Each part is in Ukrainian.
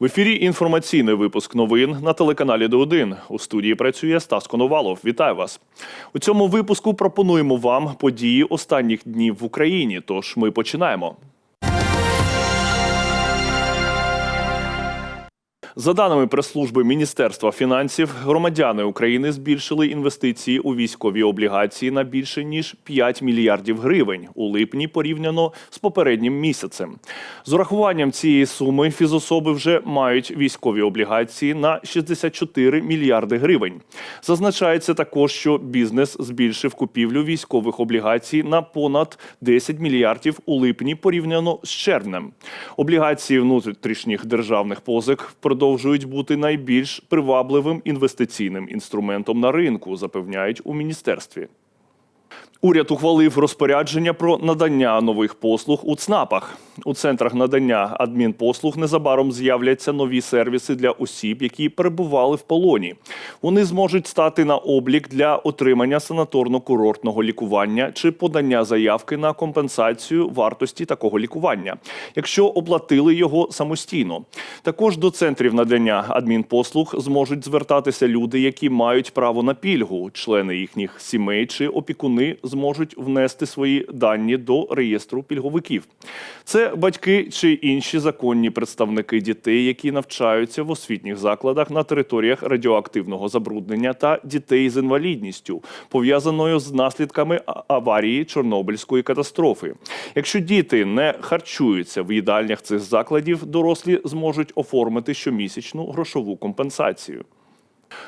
В ефірі інформаційний випуск новин на телеканалі Д1. У студії працює Стас Коновалов. Вітаю вас. У цьому випуску пропонуємо вам події останніх днів в Україні. Тож ми починаємо. За даними прес-служби Міністерства фінансів, громадяни України збільшили інвестиції у військові облігації на більше ніж 5 мільярдів гривень у липні порівняно з попереднім місяцем. З урахуванням цієї суми фізособи вже мають військові облігації на 64 мільярди гривень. Зазначається також, що бізнес збільшив купівлю військових облігацій на понад 10 мільярдів у липні порівняно з червнем. Облігації внутрішніх державних позик продовжують бути найбільш привабливим інвестиційним інструментом на ринку, запевняють у міністерстві. Уряд ухвалив розпорядження про надання нових послуг у ЦНАПах. У центрах надання адмінпослуг незабаром з'являться нові сервіси для осіб, які перебували в полоні. Вони зможуть стати на облік для отримання санаторно-курортного лікування чи подання заявки на компенсацію вартості такого лікування, якщо оплатили його самостійно. Також до центрів надання адмінпослуг зможуть звертатися люди, які мають право на пільгу. Члени їхніх сімей чи опікуни зможуть внести свої дані до реєстру пільговиків. Це батьки чи інші законні представники дітей, які навчаються в освітніх закладах на територіях радіоактивного забруднення та дітей з інвалідністю, пов'язаною з наслідками аварії Чорнобильської катастрофи. Якщо діти не харчуються в їдальнях цих закладів, дорослі зможуть оформити щомісячну грошову компенсацію.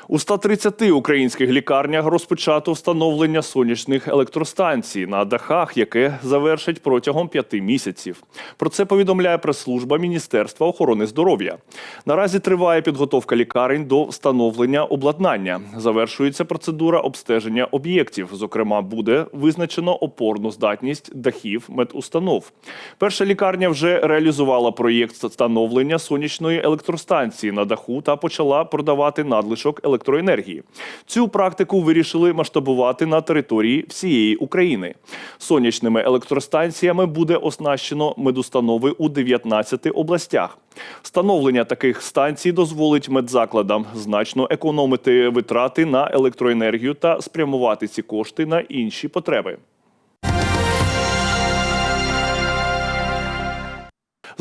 У 130 українських лікарнях розпочато встановлення сонячних електростанцій на дахах, яке завершать протягом п'яти місяців. Про це повідомляє прес-служба Міністерства охорони здоров'я. Наразі триває підготовка лікарень до встановлення обладнання. Завершується процедура обстеження об'єктів. Зокрема, буде визначено опорну здатність дахів медустанов. Перша лікарня вже реалізувала проєкт встановлення сонячної електростанції на даху та почала продавати надлишок електроенергії. Цю практику вирішили масштабувати на території всієї України. Сонячними електростанціями буде оснащено медустанови у 19 областях. Встановлення таких станцій дозволить медзакладам значно економити витрати на електроенергію та спрямувати ці кошти на інші потреби.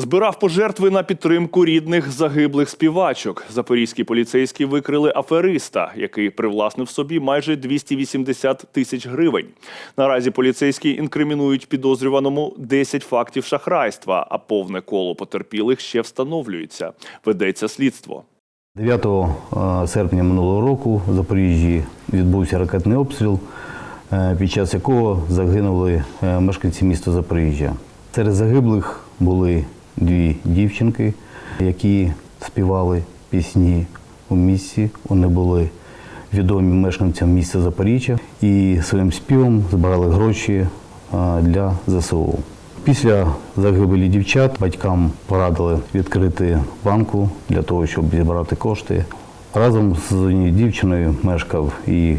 Збирав пожертви на підтримку рідних загиблих співачок. Запорізькі поліцейські викрили афериста, який привласнив собі майже 280 тисяч гривень. Наразі поліцейські інкримінують підозрюваному 10 фактів шахрайства, а повне коло потерпілих ще встановлюється. Ведеться слідство. 9 е, серпня минулого року в Запоріжжі відбувся ракетний обстріл, е, під час якого загинули е, мешканці міста Запоріжжя. Серед загиблих були дві дівчинки, які співали пісні у місті. Вони були відомі мешканцям міста Запоріжжя і своїм співом збирали гроші е, для ЗСУ. Після загибелі дівчат батькам порадили відкрити банку для того, щоб зібрати кошти. Разом з однією дівчиною мешкав і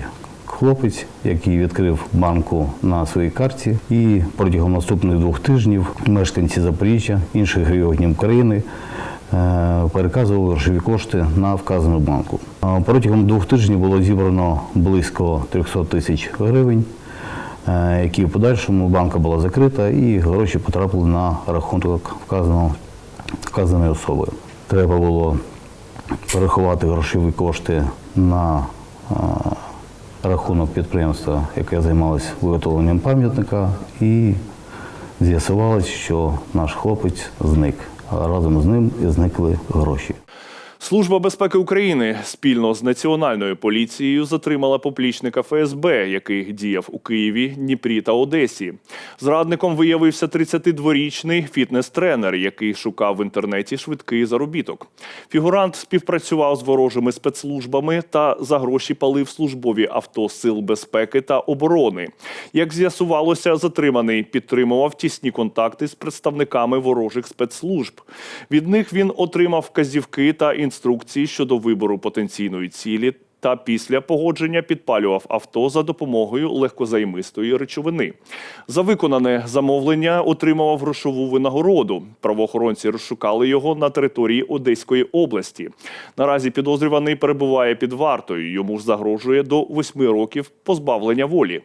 хлопець, який відкрив банку на своїй карті. І протягом наступних двох тижнів мешканці Запоріжжя, інших регіонів країни е, переказували грошові кошти на вказану банку. Протягом двох тижнів було зібрано близько 300 тисяч гривень е, які в подальшому банка була закрита, і гроші потрапили на рахунок вказаного, вказаної особи. Треба було перерахувати грошові кошти на е, рахунок підприємства, яке займалося виготовленням пам'ятника, і з'ясувалось, що наш хлопець зник. А разом з ним і зникли гроші. Служба безпеки України спільно з національною поліцією затримала поплічника ФСБ, який діяв у Києві, Дніпрі та Одесі. Зрадником виявився 32-річний фітнес-тренер, який шукав в інтернеті швидкий заробіток. Фігурант співпрацював з ворожими спецслужбами та за гроші палив службові авто сил безпеки та оборони. Як з'ясувалося, затриманий підтримував тісні контакти з представниками ворожих спецслужб. Від них він отримав вказівки та інструкції щодо вибору потенційної цілі та після погодження підпалював авто за допомогою легкозаймистої речовини. За виконане замовлення отримував грошову винагороду. Правоохоронці розшукали його на території Одеської області. Наразі підозрюваний перебуває під вартою. Йому ж загрожує до восьми років позбавлення волі.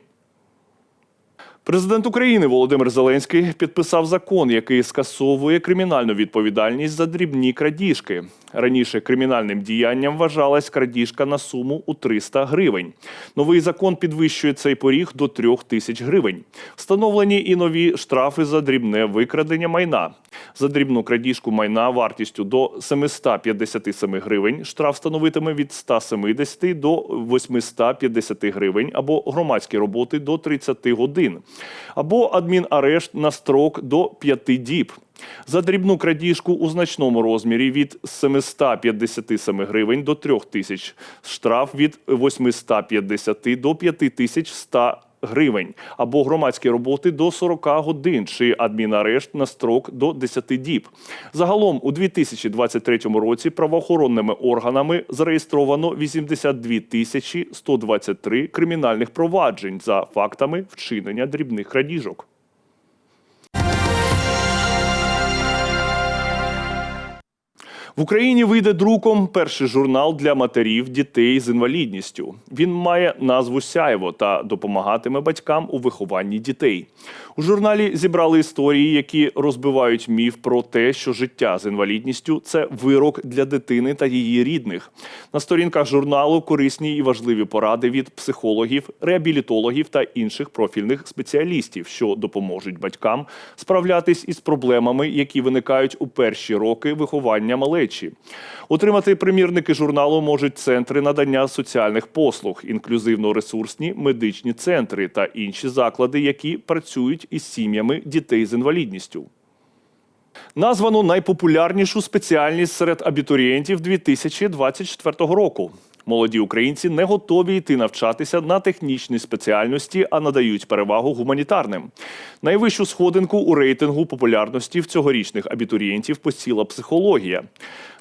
Президент України Володимир Зеленський підписав закон, який скасовує кримінальну відповідальність за дрібні крадіжки. Раніше кримінальним діянням вважалась крадіжка на суму у 300 гривень. Новий закон підвищує цей поріг до 3 тисяч гривень. Встановлені і нові штрафи за дрібне викрадення майна. За дрібну крадіжку майна вартістю до 757 гривень штраф становитиме від 170 до 850 гривень або громадські роботи до 30 годин, або адмінарешт на строк до 5 діб. За дрібну крадіжку у значному розмірі від 757 гривень до 3 тисяч, штраф від 850 до 5100 гривень, або громадські роботи до 40 годин чи адмінарешт на строк до 10 діб. Загалом у 2023 році правоохоронними органами зареєстровано 82 тисячі 123 кримінальних проваджень за фактами вчинення дрібних крадіжок. В Україні вийде друком перший журнал для матерів дітей з інвалідністю. Він має назву Сяйво та допомагатиме батькам у вихованні дітей. У журналі зібрали історії, які розбивають міф про те, що життя з інвалідністю це вирок для дитини та її рідних. На сторінках журналу корисні і важливі поради від психологів, реабілітологів та інших профільних спеціалістів, що допоможуть батькам справлятись із проблемами, які виникають у перші роки виховання малечі. Отримати примірники журналу можуть центри надання соціальних послуг, інклюзивно-ресурсні медичні центри та інші заклади, які працюють із сім'ями дітей з інвалідністю. Названо найпопулярнішу спеціальність серед абітурієнтів 2024 року. Молоді українці не готові йти навчатися на технічній спеціальності, а надають перевагу гуманітарним. Найвищу сходинку у рейтингу популярності в цьогорічних абітурієнтів посіла психологія.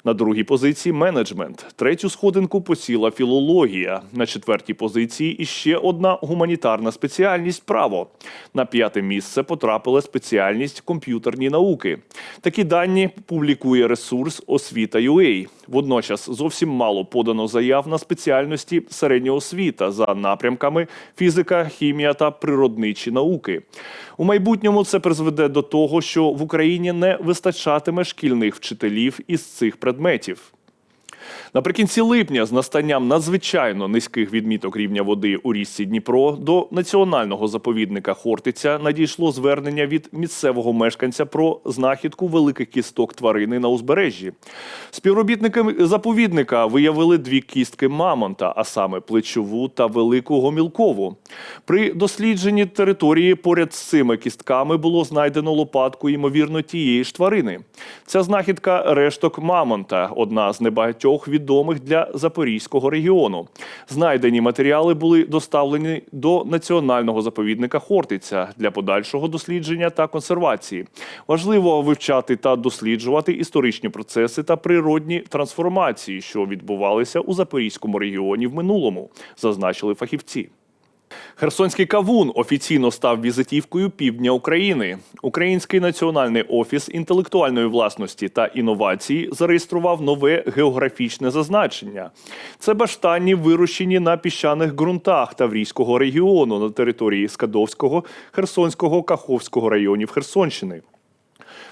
На другій позиції менеджмент. Третю сходинку посіла філологія. На четвертій позиції іще одна гуманітарна спеціальність право. На п'яте місце потрапила спеціальність комп'ютерні науки. Такі дані публікує ресурс освіта.ua. Водночас зовсім мало подано заяв на спеціальності середня освіта за напрямками фізика, хімія та природничі науки. У майбутньому це призведе до того, що в Україні не вистачатиме шкільних вчителів із цих предметів. Наприкінці липня, з настанням надзвичайно низьких відміток рівня води у річці Дніпро, до національного заповідника Хортиця надійшло звернення від місцевого мешканця про знахідку великих кісток тварини на узбережжі. Співробітники заповідника виявили дві кістки мамонта, а саме плечову та велику гомілкову. При дослідженні території поряд з цими кістками було знайдено лопатку, ймовірно, тієї ж тварини. Ця знахідка решток мамонта, одна з небагатьох відомих для Запорізького регіону. Знайдені матеріали були доставлені до національного заповідника Хортиця для подальшого дослідження та консервації. Важливо вивчати та досліджувати історичні процеси та природні трансформації, що відбувалися у Запорізькому регіоні в минулому, зазначили фахівці. Херсонський кавун офіційно став візитівкою півдня України. Український національний офіс інтелектуальної власності та інновацій зареєстрував нове географічне зазначення. Це баштані, вирощені на піщаних ґрунтах Таврійського регіону на території Скадовського, Херсонського, Каховського районів Херсонщини.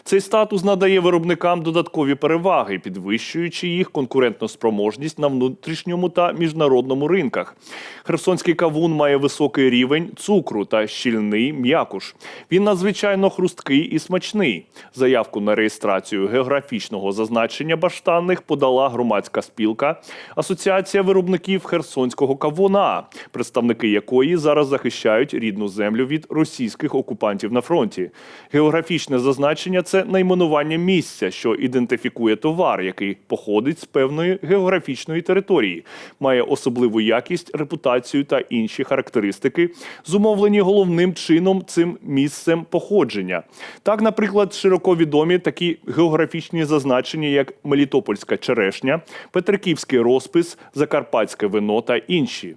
Цей статус надає виробникам додаткові переваги, підвищуючи їх конкурентноспроможність на внутрішньому та міжнародному ринках. Херсонський кавун має високий рівень цукру та щільний м'якуш. Він надзвичайно хрусткий і смачний. Заявку на реєстрацію географічного зазначення баштанних подала громадська спілка Асоціація виробників херсонського кавуна, представники якої зараз захищають рідну землю від російських окупантів на фронті. Географічне зазначення значення це найменування місця, що ідентифікує товар, який походить з певної географічної території, має особливу якість, репутацію та інші характеристики, зумовлені головним чином цим місцем походження. Так, наприклад, широко відомі такі географічні зазначення, як Мелітопольська черешня, Петриківський розпис, Закарпатське вино та інші.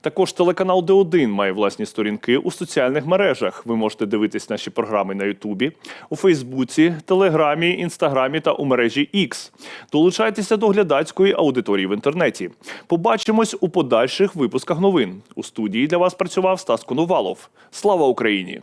Також телеканал Д1 має власні сторінки у соціальних мережах. Ви можете дивитись наші програми на Ютубі, у Фейсбуці, Телеграмі, Інстаграмі та у мережі X. Долучайтеся до глядацької аудиторії в інтернеті. Побачимось у подальших випусках новин. У студії для вас працював Стас Конувалов. Слава Україні!